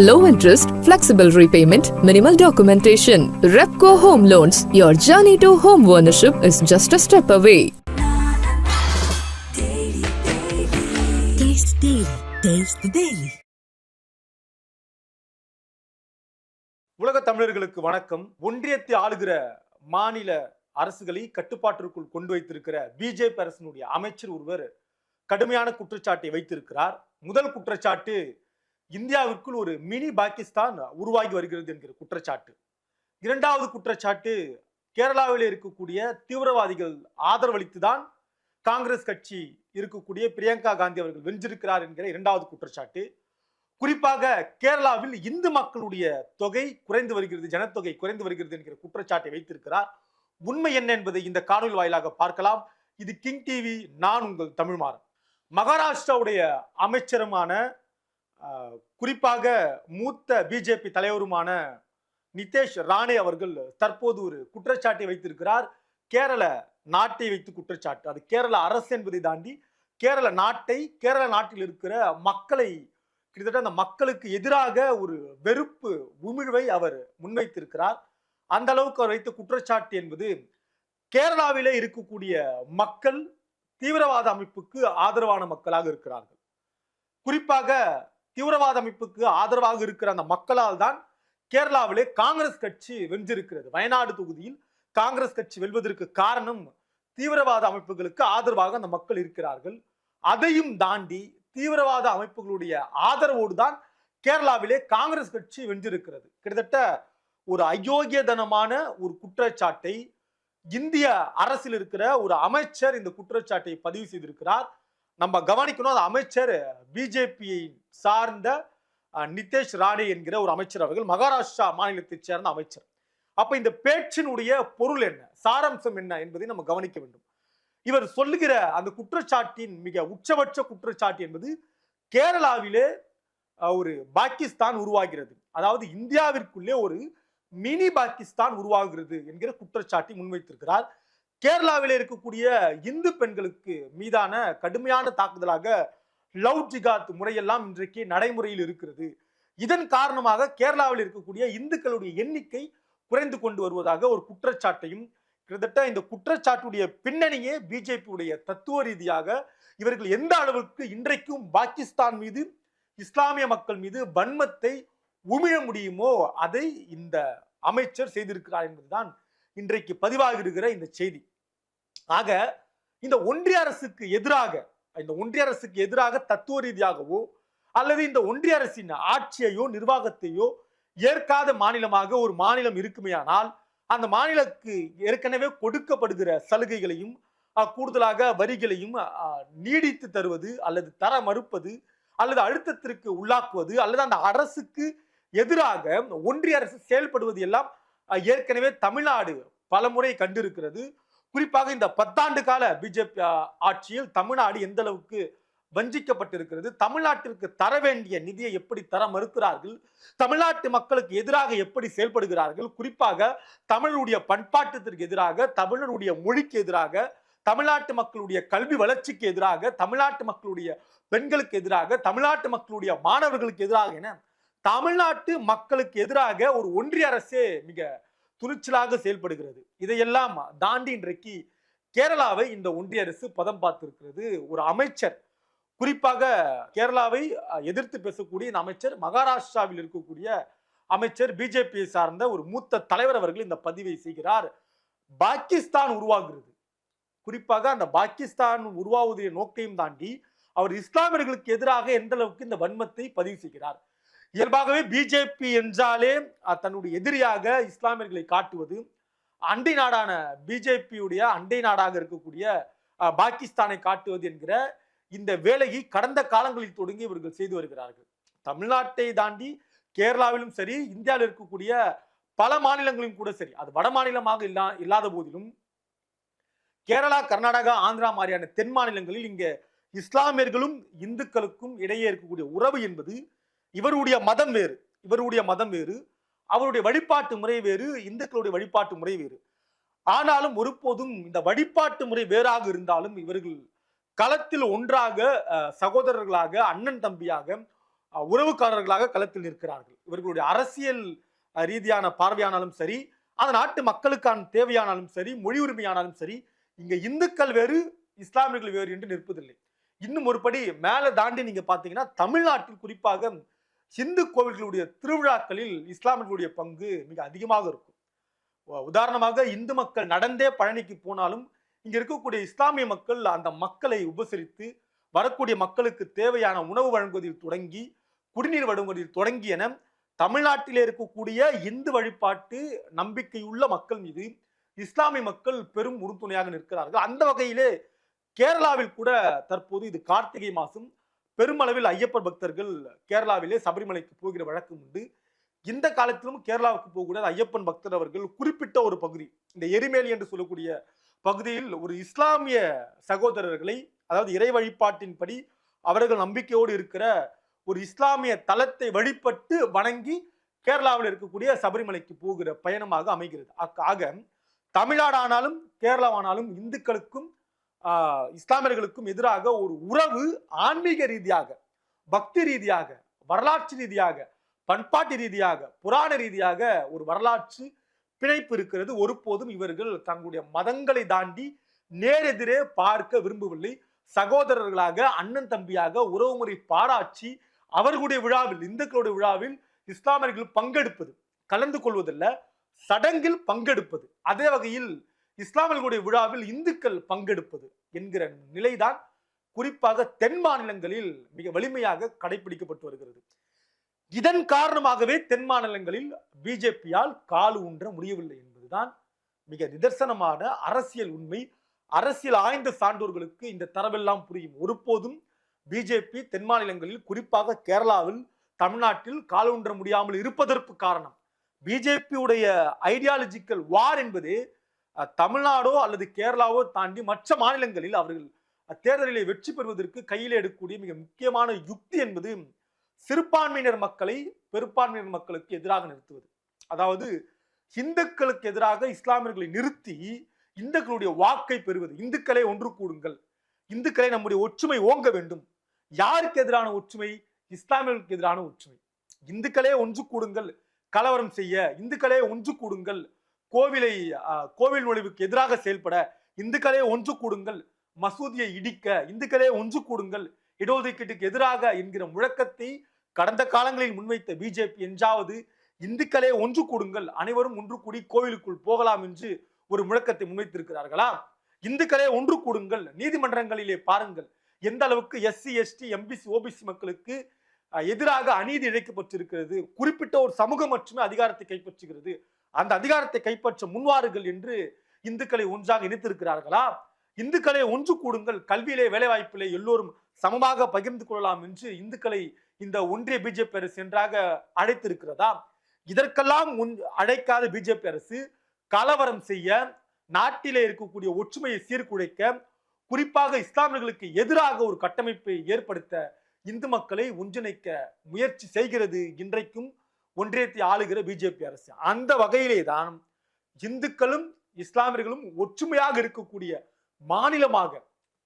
Low interest flexible repayment minimal documentation Repco home loans your journey to home ownership is just a step away உலக தமிழர்களுக்கு வணக்கம் ஒன்றியத்தை ஆளுகிற மாநில அரசுகளை கட்டுப்பாட்டிற்குள் கொண்டு வைத்திருக்கிற பிஜேபி அரசினுடைய அமைச்சர் ஒருவர் கடுமையான குற்றச்சாட்டை வைத்திருக்கிறார் முதல் குற்றச்சாட்டு இந்தியாவிற்குள் ஒரு மினி பாகிஸ்தான் உருவாகி வருகிறது என்கிற குற்றச்சாட்டு. இரண்டாவது குற்றச்சாட்டு கேரளாவில் இருக்கக்கூடிய தீவிரவாதிகள் ஆதரவளித்துதான் காங்கிரஸ் கட்சி இருக்கக்கூடிய பிரியங்கா காந்தி அவர்கள் வென்றிருக்கிறார் என்கிற இரண்டாவது குற்றச்சாட்டு. குறிப்பாக கேரளாவில் இந்து மக்களுடைய தொகை குறைந்து வருகிறது ஜனத்தொகை குறைந்து வருகிறது என்கிற குற்றச்சாட்டை வைத்திருக்கிறார். உண்மை என்ன என்பதை இந்த காணொலி வாயிலாக பார்க்கலாம். இது கிங் டிவி நான் உங்கள் தமிழ்மாறன். மகாராஷ்டிராவுடைய அமைச்சருமான குறிப்பாக மூத்த பிஜேபி தலைவருமான நிதேஷ் ராணே அவர்கள் தற்போது ஒரு குற்றச்சாட்டை வைத்திருக்கிறார். கேரள நாட்டை வைத்து குற்றச்சாட்டு. அது கேரள அரசு என்பதை தாண்டி கேரள நாட்டை கேரள நாட்டில் இருக்கிற மக்களை கிட்டத்தட்ட அந்த மக்களுக்கு எதிராக ஒரு வெறுப்பு உமிழ்வை அவர் முன்வைத்திருக்கிறார். அந்த அளவுக்கு அவர் வைத்த குற்றச்சாட்டு என்பது கேரளாவிலே இருக்கக்கூடிய மக்கள் தீவிரவாத அமைப்புக்கு ஆதரவான மக்களாக இருக்கிறார்கள். குறிப்பாக தீவிரவாத அமைப்புக்கு ஆதரவாக இருக்கிற அந்த மக்களால் தான் கேரளாவிலே காங்கிரஸ் கட்சி வென்றிருக்கிறது. வயநாடு தொகுதியில் காங்கிரஸ் கட்சி வெல்வதற்கு காரணம் தீவிரவாத அமைப்புகளுக்கு ஆதரவாக அந்த மக்கள் இருக்கிறார்கள். அதையும் தாண்டி தீவிரவாத அமைப்புகளுடைய ஆதரவோடு தான் கேரளாவிலே காங்கிரஸ் கட்சி வென்றிருக்கிறது. கிட்டத்தட்ட ஒரு அயோக்கியதனமான ஒரு குற்றச்சாட்டை இந்திய அரசில் இருக்கிற ஒரு அமைச்சர் இந்த குற்றச்சாட்டை பதிவு செய்திருக்கிறார். நம்ம கவனிக்கணும் அந்த அமைச்சர் பிஜேபியை சார்ந்த நிதேஷ் ராணே என்கிற ஒரு அமைச்சர் அவர்கள் மகாராஷ்டிரா மாநிலத்தைச் சேர்ந்த அமைச்சர். அப்ப இந்த பேச்சினுடைய பொருள் என்ன? சாராம்சம் என்ன என்பதை நம்ம கவனிக்க வேண்டும். இவர் சொல்லுகிற அந்த குற்றச்சாட்டின் மிக உச்சபட்ச குற்றச்சாட்டு என்பது கேரளாவிலே ஒரு பாகிஸ்தான் உருவாகிறது. அதாவது இந்தியாவிற்குள்ளே ஒரு மினி பாகிஸ்தான் உருவாகிறது என்கிற குற்றச்சாட்டை முன்வைத்திருக்கிறார். கேரளாவில் இருக்கக்கூடிய இந்து பெண்களுக்கு மீதான கடுமையான தாக்குதலாக லவ் ஜிகாத் முறையெல்லாம் இன்றைக்கு நடைமுறையில் இருக்கிறது. இதன் காரணமாக கேரளாவில் இருக்கக்கூடிய இந்துக்களுடைய எண்ணிக்கை குறைந்து கொண்டு வருவதாக ஒரு குற்றச்சாட்டையும் கிட்டத்தட்ட இந்த குற்றச்சாட்டுடைய பின்னணியே பிஜேபியுடைய தத்துவ ரீதியாக இவர்கள் எந்த அளவுக்கு இன்றைக்கும் பாகிஸ்தான் மீது இஸ்லாமிய மக்கள் மீது வன்மத்தை உமிழ முடியுமோ அதை இந்த அமைச்சர் செய்திருக்கிறார் என்பதுதான் இன்றைக்கு பதிவாகிருக்கிற இந்த செய்தி. ஆக இந்த ஒன்றிய அரசுக்கு எதிராக இந்த ஒன்றிய அரசுக்கு எதிராக தத்துவ ரீதியாகவோ அல்லது இந்த ஒன்றிய அரசின் ஆட்சியையோ நிர்வாகத்தையோ ஏற்காத மாநிலமாக ஒரு மாநிலம் இருக்குமையானால் அந்த மாநிலக்கு ஏற்கனவே கொடுக்கப்படுகிற சலுகைகளையும் கூடுதலாக வரிகளையும் நீடித்து தருவது அல்லது தர மறுப்பது அல்லது அழுத்தத்திற்கு உள்ளாக்குவது அல்லது அந்த அரசுக்கு எதிராக ஒன்றிய அரசு செயல்படுவது எல்லாம் ஏற்கனவே தமிழ்நாடு பலமுறை கண்டிருக்கிறது. குறிப்பாக இந்த பத்தாண்டு கால பிஜேபி ஆட்சியில் தமிழ்நாடு எந்த அளவுக்கு வஞ்சிக்கப்பட்டிருக்கிறது தமிழ்நாட்டிற்கு தர வேண்டிய நிதியை எப்படி தர மறுக்கிறார்கள் தமிழ்நாட்டு மக்களுக்கு எதிராக எப்படி செயல்படுகிறார்கள் குறிப்பாக தமிழருடைய பண்பாட்டத்திற்கு எதிராக தமிழருடைய மொழிக்கு எதிராக தமிழ்நாட்டு மக்களுடைய கல்வி வளர்ச்சிக்கு எதிராக தமிழ்நாட்டு மக்களுடைய பெண்களுக்கு எதிராக தமிழ்நாட்டு மக்களுடைய மாணவர்களுக்கு எதிராக என தமிழ்நாட்டு மக்களுக்கு எதிராக ஒரு ஒன்றிய அரசே மிக துணிச்சலாக செயல்படுகிறது. இதையெல்லாம் தாண்டி இன்றைக்கு கேரளாவை இந்த ஒன்றிய அரசு பதம் பார்த்திருக்கிறது. ஒரு அமைச்சர் குறிப்பாக கேரளாவை எதிர்த்து பேசக்கூடிய இந்த அமைச்சர் மகாராஷ்டிராவில் இருக்கக்கூடிய அமைச்சர் பிஜேபியை சார்ந்த ஒரு மூத்த தலைவர் அவர்கள் இந்த பதிவை செய்கிறார். பாகிஸ்தான் உருவாகிறது. குறிப்பாக அந்த பாகிஸ்தான் உருவாவதுடைய நோக்கையும் தாண்டி அவர் இஸ்லாமியர்களுக்கு எதிராக எந்த அளவுக்கு இந்த வன்மத்தை பதிவு செய்கிறார்? இயல்பாகவே பிஜேபி என்றாலே தன்னுடைய எதிரியாக இஸ்லாமியர்களை காட்டுவது அண்டை நாடான பிஜேபியுடைய அண்டை நாடாக இருக்கக்கூடிய பாகிஸ்தானை காட்டுவது என்கிற இந்த வேலையை கடந்த காலங்களில் தொடங்கி இவர்கள் செய்து வருகிறார்கள். தமிழ்நாட்டை தாண்டி கேரளாவிலும் சரி இந்தியாவில் இருக்கக்கூடிய பல மாநிலங்களிலும் கூட சரி அது வட மாநிலமாக இல்லா இல்லாத போதிலும் கேரளா கர்நாடகா ஆந்திரா மாதிரியான தென் மாநிலங்களில் இங்கே இஸ்லாமியர்களும் இந்துக்களுக்கும் இடையே இருக்கக்கூடிய உறவு என்பது இவருடைய மதம் வேறு இவருடைய மதம் வேறு அவருடைய வழிபாட்டு முறை வேறு இந்துக்களுடைய வழிபாட்டு முறை வேறு. ஆனாலும் ஒருபோதும் இந்த வழிபாட்டு முறை வேறாக இருந்தாலும் இவர்கள் களத்தில் ஒன்றாக சகோதரர்களாக அண்ணன் தம்பியாக உறவுக்காரர்களாக களத்தில் நிற்கிறார்கள். இவர்களுடைய அரசியல் ரீதியான பார்வையானாலும் சரி அந்த நாட்டு மக்களுக்கான தேவையானாலும் சரி மொழி உரிமையானாலும் சரி இங்க இந்துக்கள் வேறு இஸ்லாமியர்கள் வேறு என்று நிற்பதில்லை. இன்னும் ஒருபடி மேலே தாண்டி நீங்க பாத்தீங்கன்னா தமிழ்நாட்டில் குறிப்பாக இந்து கோவில்களுடைய திருவிழாக்களில் இஸ்லாமியர்களுடைய பங்கு மிக அதிகமாக இருக்கும். உதாரணமாக இந்து மக்கள் நடந்தே பழனிக்கு போனாலும் இங்க இருக்கக்கூடிய இஸ்லாமிய மக்கள் அந்த மக்களை உபசரித்து வரக்கூடிய மக்களுக்கு தேவையான உணவு வழங்குவதில் தொடங்கி குடிநீர் வழங்குவதில் தொடங்கி என தமிழ்நாட்டிலே இருக்கக்கூடிய இந்து வழிபாட்டு நம்பிக்கையுள்ள மக்கள் மீது இஸ்லாமிய மக்கள் பெரும் உறுதுணையாக நிற்கிறார்கள். அந்த வகையிலே கேரளாவில் கூட தற்போது இது கார்த்திகை மாதம் பெருமளவில் ஐயப்பர் பக்தர்கள் கேரளாவிலே சபரிமலைக்கு போகிற வழக்கம் உண்டு. இந்த காலத்திலும் கேரளாவுக்கு போகக்கூடாது. ஐயப்பன் பக்தர் அவர்கள் குறிப்பிட்ட ஒரு பகுதி இந்த எரிமேலி என்று சொல்லக்கூடிய பகுதியில் ஒரு இஸ்லாமிய சகோதரர்களை அதாவது இறை வழிபாட்டின்படி அவர்கள் நம்பிக்கையோடு இருக்கிற ஒரு இஸ்லாமிய தலத்தை வழிபட்டு வணங்கி கேரளாவில் இருக்கக்கூடிய சபரிமலைக்கு போகிற பயணமாக அமைகிறது. ஆக- தமிழ்நாடானாலும் கேரளாவானாலும் இந்துக்களுக்கும் இஸ்லாமியர்களுக்கும் எதிராக ஒரு உறவு ஆன்மீக ரீதியாக பக்தி ரீதியாக வரலாற்று ரீதியாக பண்பாட்டு ரீதியாக புராண ரீதியாக ஒரு வரலாற்று பிணைப்பு இருக்கிறது. ஒருபோதும் இவர்கள் தங்களுடைய மதங்களை தாண்டி நேரெதிரே பார்க்க விரும்பவில்லை. சகோதரர்களாக அண்ணன் தம்பியாக உறவுமுறை பாராட்சி அவர்களுடைய விழாவில் இந்துக்களுடைய விழாவில் இஸ்லாமியர்கள் பங்கெடுப்பது கலந்து கொள்வதில்லை சடங்கில் பங்கெடுப்பது. அதே வகையில் இஸ்லாமியர்களுடைய விழாவில் இந்துக்கள் பங்கெடுப்பது என்கிற நிலைதான் குறிப்பாக தென் மாநிலங்களில் மிக வலிமையாக கடைபிடிக்கப்பட்டு வருகிறது. இதன் காரணமாகவே தென் மாநிலங்களில் பிஜேபியால் கால் ஊன்ற முடியவில்லை என்பதுதான் மிக நிதர்சனமான அரசியல் உண்மை. அரசியல் ஆய்ந்த சான்றோர்களுக்கு இந்த தரவெல்லாம் புரியும். ஒருபோதும் பிஜேபி தென் மாநிலங்களில் குறிப்பாக கேரளாவில் தமிழ்நாட்டில் கால் ஊன்ற முடியாமல் இருப்பதற்கு காரணம். பிஜேபியுடைய ஐடியாலஜிக்கல் வார் என்பது தமிழ்நாடோ அல்லது கேரளாவோ தாண்டி மற்ற மாநிலங்களில் அவர்கள் தேர்தலில் தேர்தலிலே வெற்றி பெறுவதற்கு கையில் எடுக்கக்கூடிய மிக முக்கியமான யுக்தி என்பது சிறுபான்மையினர் மக்களை பெரும்பான்மையினர் மக்களுக்கு எதிராக நிறுத்துவது. அதாவது இந்துக்களுக்கு எதிராக இஸ்லாமியர்களை நிறுத்தி இந்துக்களுடைய வாக்கை பெறுவது. இந்துக்களை ஒன்று கூடுங்கள். இந்துக்களை நம்முடைய ஒற்றுமை ஓங்க வேண்டும். யாருக்கு எதிரான ஒற்றுமை? இஸ்லாமியர்களுக்கு எதிரான ஒற்றுமை. இந்துக்களே ஒன்று கூடுங்கள். கலவரம் செய்ய இந்துக்களே ஒன்று கூடுங்கள். கோவிலை கோவில் நுழைவுக்கு எதிராக செயல்பட இந்துக்களே ஒன்று கூடுங்கள் மசூதியை இடிக்க இந்துக்களே ஒன்று கூடுங்கள் இடஒதுக்கீட்டுக்கு எதிராக என்கிற முழக்கத்தை கடந்த காலங்களில் முன்வைத்த பிஜேபி என்றாவது இந்துக்களே ஒன்று கூடுங்கள் அனைவரும் ஒன்று கூடி கோவிலுக்குள் போகலாம் என்று ஒரு முழக்கத்தை முன்வைத்திருக்கிறார்களா? இந்துக்களே ஒன்று கூடுங்கள் நீதிமன்றங்களிலே பாருங்கள் எந்த அளவுக்கு எஸ்சி எஸ்டி எம்பிசி ஓபிசி மக்களுக்கு எதிராக அநீதி இழைக்கப்பட்டிருக்கிறது குறிப்பிட்ட ஒரு சமூகம் மட்டுமே அதிகாரத்தை கைப்பற்றுகிறது அந்த அதிகாரத்தை கைப்பற்ற முன்வாருங்கள் என்று இந்துக்களை ஒன்றாக இணைத்திருக்கிறார்களா? இந்துக்களை ஒன்று கூடுங்கள் கல்வியிலே வேலைவாய்ப்பிலே எல்லோரும் சமமாக பகிர்ந்து கொள்ளலாம் என்று இந்துக்களை இந்த ஒன்றிய பிஜேபி அரசு என்றாக அழைத்திருக்கிறதா? இதற்கெல்லாம் முன் அழைக்காத பிஜேபி அரசு கலவரம் செய்ய நாட்டிலே இருக்கக்கூடிய ஒற்றுமையை சீர்குலைக்க குறிப்பாக இஸ்லாமியர்களுக்கு எதிராக ஒரு கட்டமைப்பை ஏற்படுத்த இந்து மக்களை ஒன்றிணைக்க முயற்சி செய்கிறது. இன்றைக்கும் ஒன்றியத்தை ஆளுகிற பிஜேபி அரசு. அந்த வகையிலே தான் இந்துக்களும் இஸ்லாமியர்களும் ஒற்றுமையாக இருக்கக்கூடிய மாநிலமாக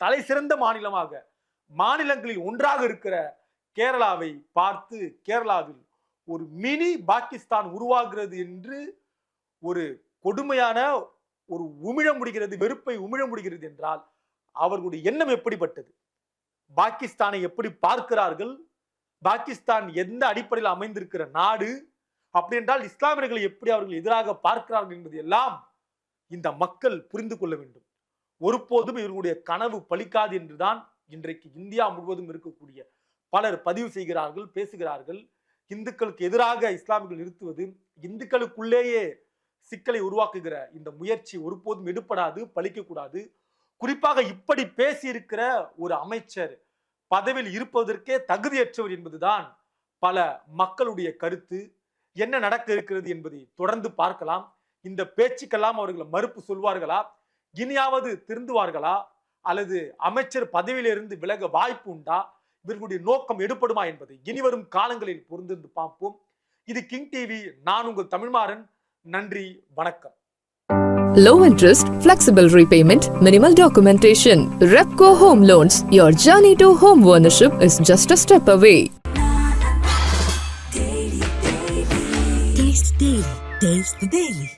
தலை சிறந்த மாநிலமாக மாநிலங்களில் ஒன்றாக இருக்கிற கேரளாவை பார்த்து கேரளாவில் ஒரு மினி பாகிஸ்தான் உருவாகிறது என்று ஒரு கொடுமையான ஒரு உமிழ முடிகிறது வெறுப்பை உமிழ முடிகிறது என்றால் அவர்களுடைய எண்ணம் எப்படிப்பட்டது? பாகிஸ்தானை எப்படி பார்க்கிறார்கள்? பாகிஸ்தான் எந்த அடிப்படையில் அமைந்திருக்கிற நாடு அப்படி என்றால் இஸ்லாமியர்களை எப்படி அவர்கள் எதிராக பார்க்கிறார்கள் என்பது எல்லாம் இந்த மக்கள் புரிந்து கொள்ள வேண்டும். ஒருபோதும் இவர்களுடைய கனவு பலிக்காது என்றுதான் இன்றைக்கு இந்தியா முழுவதும் இருக்கக்கூடிய பலர் பதிவு செய்கிறார்கள் பேசுகிறார்கள். இந்துக்களுக்கு எதிராக இஸ்லாமியர்கள் நிறுத்துவது இந்துக்களுக்குள்ளேயே சிக்கலை உருவாக்குகிற இந்த முயற்சி ஒருபோதும் எடுப்படாது பலிக்கக்கூடாது. குறிப்பாக இப்படி பேசியிருக்கிற ஒரு அமைச்சர் பதவியில் இருப்பதற்கே தகுதியற்றவர் என்பதுதான் பல மக்களுடைய கருத்து. என்ன நடக்க இருக்கிறது என்பதை தொடர்ந்து பார்க்கலாம். இந்த பேச்சுக்கெல்லாம் அவர்கள் மறுப்பு சொல்வார்களா? இனியாவது திருந்துவார்களா? அல்லது அமைச்சர் பதவியிலிருந்து விலக வாய்ப்பு உண்டா? இவர்களுடைய நோக்கம் எடுப்படுமா என்பதை இனிவரும் காலங்களில் பொருந்திருந்து பார்ப்போம். இது கிங் டிவி. நான் உங்கள் தமிழ்மாறன். நன்றி. வணக்கம். low interest, flexible repayment, minimal documentation. Repco Home Loans, your journey to home ownership is just a step away. Taste daily. Taste the daily.